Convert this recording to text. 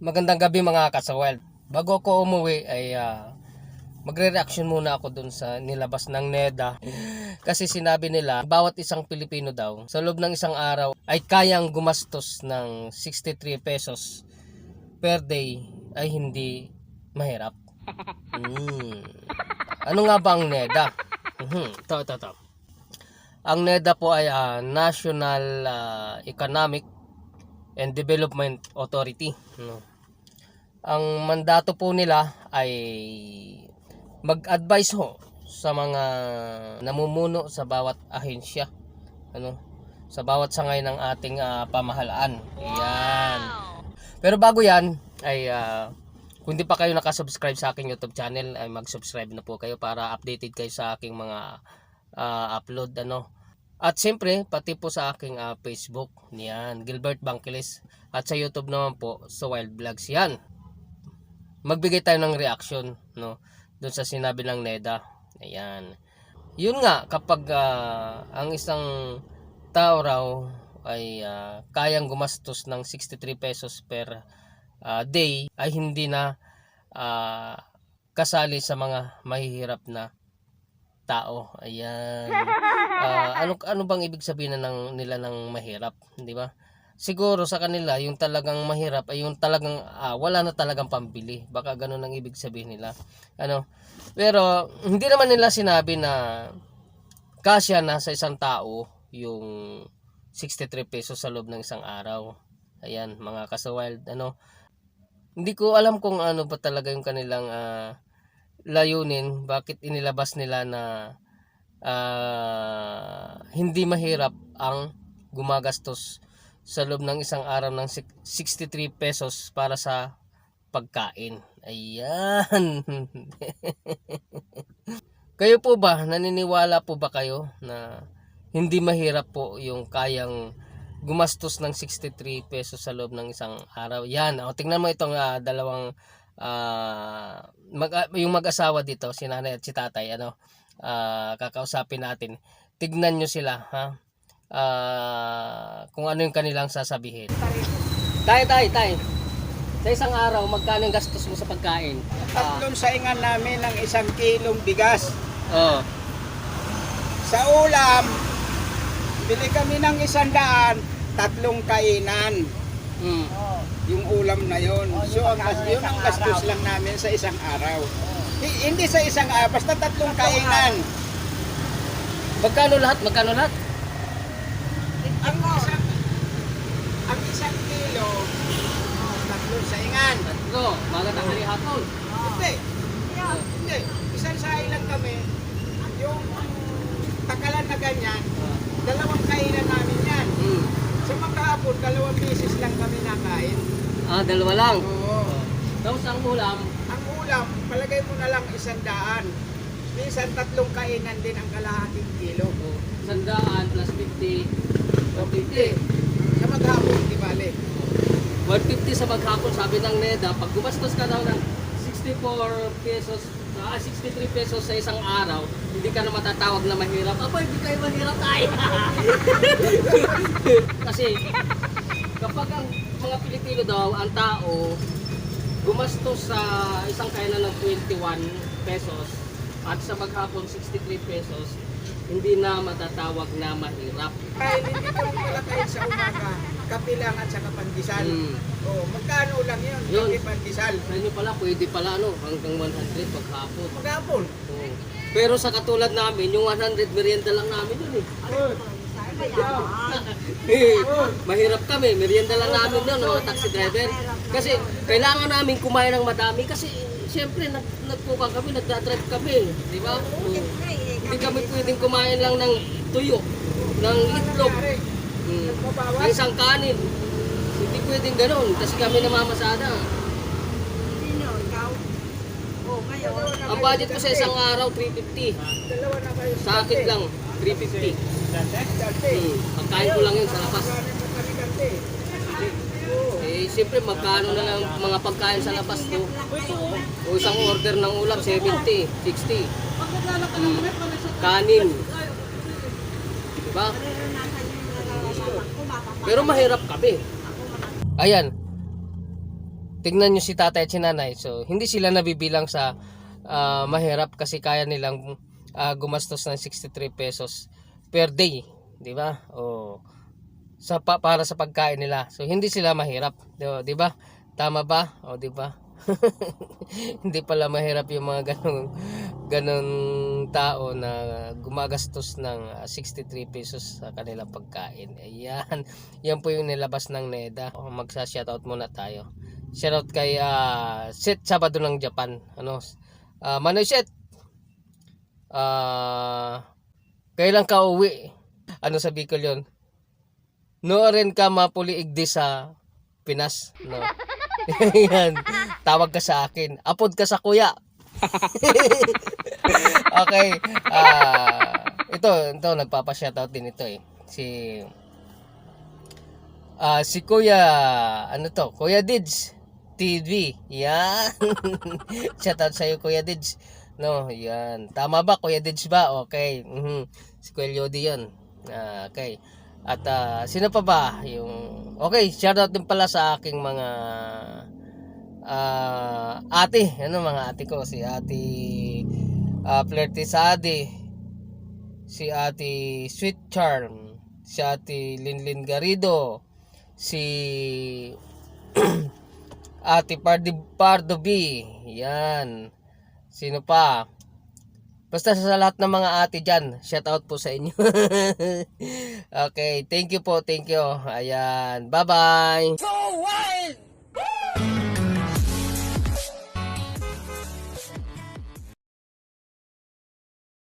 Magandang gabi mga kasawel. Bago ko umuwi ay ah, magre-reaction muna ako dun sa nilabas ng NEDA. Kasi sinabi nila, bawat isang Pilipino daw, sa loob ng isang araw, ay kayang gumastos ng 63 pesos per day ay hindi mahirap. Hmm. Ano nga ba ang NEDA? Mhm, Ito, ito, ito. Ang NEDA po ay ah, National ah, Economic and Development Authority. No? Ang mandato po nila ay mag-advise ho sa mga namumuno sa bawat ahensya. Ano? Sa bawat sangay ng ating ah, pamahalaan. Yan. Pero bago yan, ay ah, kung di pa kayo nakasubscribe sa aking YouTube channel, ay mag-subscribe na po kayo para updated kayo sa aking mga ah, upload ano. At siyempre, pati po sa aking ah, Facebook, niyan, Gilbert Bangkilis. At sa YouTube naman po, sa Wild Vlogs yan. Magbigay tayo ng reaction, no, doon sa sinabi ng Neda. Ayan. Yun nga, kapag ah, ang isang tao raw ay ah, kayang gumastos ng 63 pesos per ah, day, ay hindi na ah, kasali sa mga mahihirap na tao. Ayan. Ah, ano ano bang ibig sabihin na ng nila ng mahirap, di ba? Siguro sa kanila yung talagang mahirap ay yung talagang ah, wala na talagang pambili. Baka ganun ang ibig sabihin nila. Ano? Pero hindi naman nila sinabi na kasya na sa isang tao yung 63 pesos sa loob ng isang araw. Ayan, mga kasawild, ano. Hindi ko alam kung ano ba talaga yung kanilang ah, layunin, bakit inilabas nila na ah, hindi mahirap ang gumagastos sa loob ng isang araw ng sik- 63 pesos para sa pagkain. Ayan. kayo po ba, naniniwala po ba kayo na hindi mahirap po yung kayang gumastos ng 63 pesos sa loob ng isang araw? Yan, o, tingnan mo itong ah, dalawang ah, mag, ah, yung mag-asawa dito, si nanay at si tatay, ano, ah, kakausapin natin. Tignan nyo sila, ha? Ah, kung ano yung kanilang sasabihin. Tay, tay, tay. Sa isang araw, magkano yung gastos mo sa pagkain? Tatlong saingan namin ng isang kilong bigas. oh, Sa ulam, bili kami ng isang daan, tatlong kainan. mm, Yung ulam na yon. So, ang, yun ang gastos lang namin sa isang araw. Hi- Hindi sa isang araw, basta tatlong kainan. magkano lahat? Magkano lahat? Ang isang, ang isang kilo, tatlong saingan. Tatlo, maga tanghali hapon. Hindi. Hindi. Isang saing lang kami. Yung takalan na ganyan, dalawang kainan namin yan. Mm. Sa makahapon, dalawang beses lang kami nakain. Ah, dalawa lang. Oo. Tapos ang ulam, Ang ulam, palagay mo na lang isang daan. Minsan tatlong kainan din ang kalahating kilo. oh, sandaan plus 50, 150. Sa maghapon, di bale. 150 sa maghapon, sabi ng NEDA, pag gumastos ka daw ng 64 pesos, ah, 63 pesos sa isang araw, hindi ka na matatawag na mahirap. Aba, hindi kayo mahirap tayo. Kasi, kapag ang mga Pilipino daw, ang tao, gumastos sa isang kainan ng 21 pesos at sa maghapon 63 pesos, hindi na matatawag na mahirap. Dahil hindi ko lang pala kain sa umaga, kape lang at saka pandesal. Mm. Oh, magkano lang yun? Yun. Kape pandesal. Sa inyo pala, pwede pala ano, hanggang 100 paghapon. Maghapon. Oo. Pero sa katulad namin, yung 100 merienda lang namin yun eh. Eh, Mahirap kami, merienda lang namin yun, mga taxi driver. Kasi kailangan namin kumain ng madami kasi siyempre nag nagpuka kami, nagdadrive kami, di ba? Oo. Hindi kami pwedeng kumain lang ng tuyo, ng itlog, mm, ng isang kanin. Hindi pwedeng ganun kasi kami namamasada. Ang budget ko sa isang araw, 350. Dalawa na kayo. Sa akin lang, 350. Dati. Hmm, pagkain ko lang yun sa labas. Eh, siyempre magkano na lang mga pagkain sa labas to. O isang order ng ulam, 70, 60. Hmm, kanin. Diba? Pero mahirap kami. Ayan. tingnan nyo si tatay at si nanay. So, hindi sila nabibilang sa ah, mahirap kasi kaya nilang ah, gumastos ng 63 pesos per day. Di ba? O, sa, pa- para sa pagkain nila. So, hindi sila mahirap. Di ba? Di ba? Tama ba? O, di ba? hindi pala mahirap yung mga ganong ganong tao na gumagastos ng ah, 63 pesos sa kanilang pagkain. Ayan. Yan po yung nilabas ng NEDA. O, Magsa-shoutout muna tayo. Shoutout kay ah, Set Sabado ng Japan. Ano? Uh, Manoy Set. Ah, kailan ka uwi? Ano sa Bicol yun? No rin ka mapuliigdi sa Pinas. No. Yan. Tawag ka sa akin. Apod ka sa kuya. Okay. Ah, ito, ito nagpapa-shoutout din ito eh. Si Ah, si Kuya ano to? Kuya Dids TV. Yan. Shoutout sa iyo Kuya Dids. No, yan. Tama ba Kuya Dids ba? Okay. Mhm. Si Kuya Lodi 'yon. Ah, okay. At ah, sino pa ba yung Okay, shoutout din pala sa aking mga ah ate, ano mga ate ko, si ate uh, Flirty Sade, si ate Sweet Charm, si ate Linlin Garrido, si ate Pardi Pardo B, yan. Sino pa? Basta sa lahat ng mga ate dyan, shout out po sa inyo. okay, thank you po, thank you. Ayan, bye-bye. So wild!